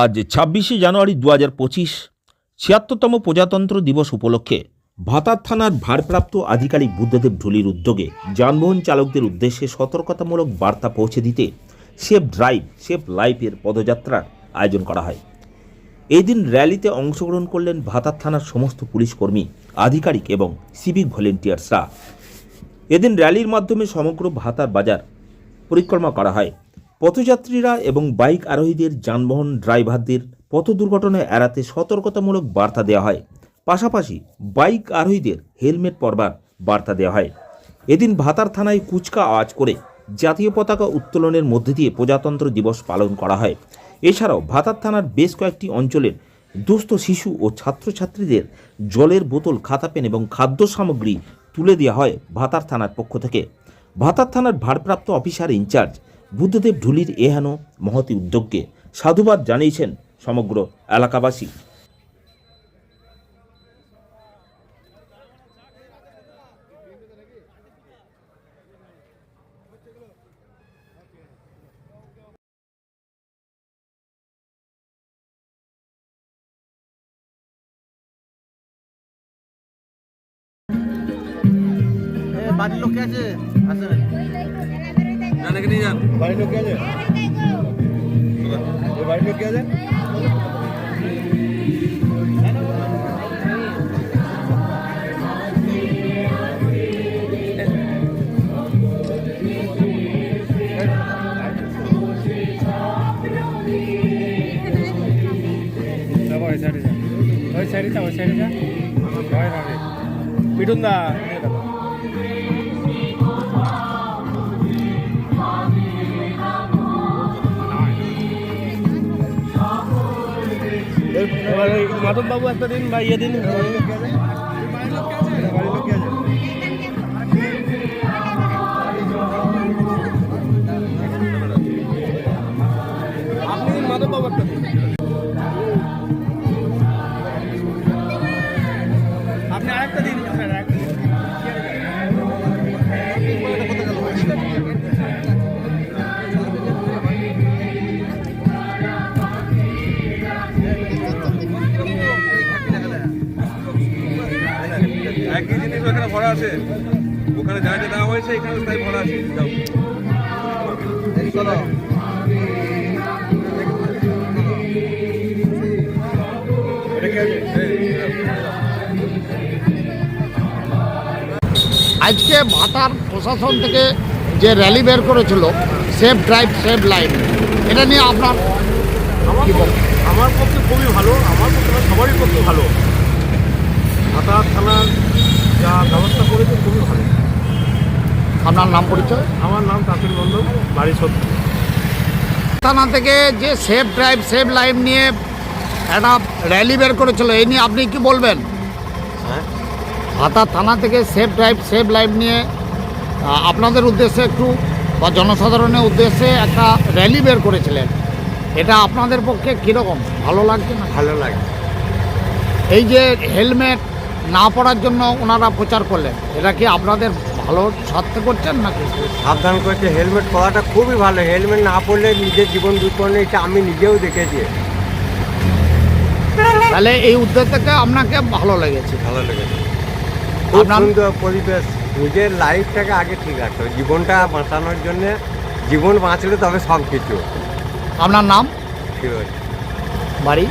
আজ ছাব্বিশে জানুয়ারি দু হাজার পঁচিশ, ছিয়াত্তরতম প্রজাতন্ত্র দিবস উপলক্ষে ভাতার থানার ভারপ্রাপ্ত আধিকারিক বুদ্ধদেব ঢুলির উদ্যোগে যানবাহন চালকদের উদ্দেশ্যে সতর্কতামূলক বার্তা পৌঁছে দিতে সেফ ড্রাইভ সেফ লাইফের পদযাত্রার আয়োজন করা হয়। এই দিন র্যালিতে অংশগ্রহণ করলেন ভাতার থানার সমস্ত পুলিশ কর্মী, আধিকারিক এবং সিভিক ভলেন্টিয়ার্সরা। এদিন র্যালির মাধ্যমে সমগ্র ভাতার বাজার পরিক্রমা করা হয়। পথযাত্রীরা এবং বাইক আরোহীদের যানবাহন ড্রাইভারদের পথ দুর্ঘটনা এড়াতে সতর্কতামূলক বার্তা দেওয়া হয়। পাশাপাশি বাইক আরোহীদের হেলমেট পরবার বার্তা দেওয়া হয়। এদিন ভাতার থানায় কুচকা আওয়াজ করে জাতীয় পতাকা উত্তোলনের মধ্যে দিয়ে প্রজাতন্ত্র দিবস পালন করা হয়। এছাড়াও ভাতার থানার বেশ কয়েকটি অঞ্চলের দুস্থ শিশু ও ছাত্রছাত্রীদের জলের বোতল, খাতা পেন এবং খাদ্য সামগ্রী তুলে দেওয়া হয় ভাতার থানার পক্ষ থেকে। ভাতার থানার ভারপ্রাপ্ত অফিসার ইনচার্জ বুদ্ধদেব ঢুলির এহেন মহতি উদ্যোগকে সাধুবাদ জানিয়েছেন সমগ্র এলাকাবাসী। বাড়ির লোক আছে? জানাকে নিয়ে যান বাড়ির লোক কে আছে এ, বাড়ির লোক কে আছে ওই সাইডে যা ওই সাইডে যা ওই সাইডে যা ভয় না রে পিটুন দা এবার ওই মাধব বাবু একটা দিন বা ইয়ে দিন। আছে। ওখানে যা যা দেওয়া হয়েছে এখানে তাই ভরা আছে। যাও। চলো। আজকে ভাতার প্রশাসন থেকে যে র্যালি বের করেছিল সেফ ড্রাইভ সেভ লাইফ এটা নিয়ে আপনার আমার আমার পক্ষে খুবই ভালো আমার পক্ষে সবারই পক্ষে ভালো। হাতা থানার যা ব্যবস্থা করেছে খুবই ভালো। আপনার নাম পরিচয়? আমার নাম কাকুর মন্ডল বাড়ি সত্যি। থানা থেকে যে সেফ ড্রাইভ সেভ লাইফ নিয়ে একটা র্যালি বের করেছিল এই নিয়ে আপনি কি বলবেন? হ্যাঁ। হাতা থানা থেকে সেফ ড্রাইভ সেভ লাইফ নিয়ে আপনাদের উদ্দেশ্যে একটু বা জনসাধারণের উদ্দেশ্যে একটা র্যালি বের করেছিলেন। এটা আপনাদের পক্ষে কীরকম? ভালো লাগছে না? ভালো লাগে। এই যে হেলমেট না পরার জন্য ওনারা প্রচার করলেন। এটা কি আপনাদের ভালো স্বার্থে করছেন নাকি? সাবধান করছে হেলমেট পরাটা খুবই ভালো। হেলমেট না পরলে নিজের জীবন বিপন্ন এটা আমি নিজেও দেখেছি। তাহলে এই উদ্যোগ থেকে আপনাকে ভালো লেগেছে। ভালো লেগেছে। খুব সুন্দর পরিবেশ। নিজের লাইফটাকে আগে ঠিক রাখতে হবে। জীবনটা বাঁচানোর জন্য জীবন বাঁচলে তবে সব কিছু আপনার নাম? আছে বাড়ি?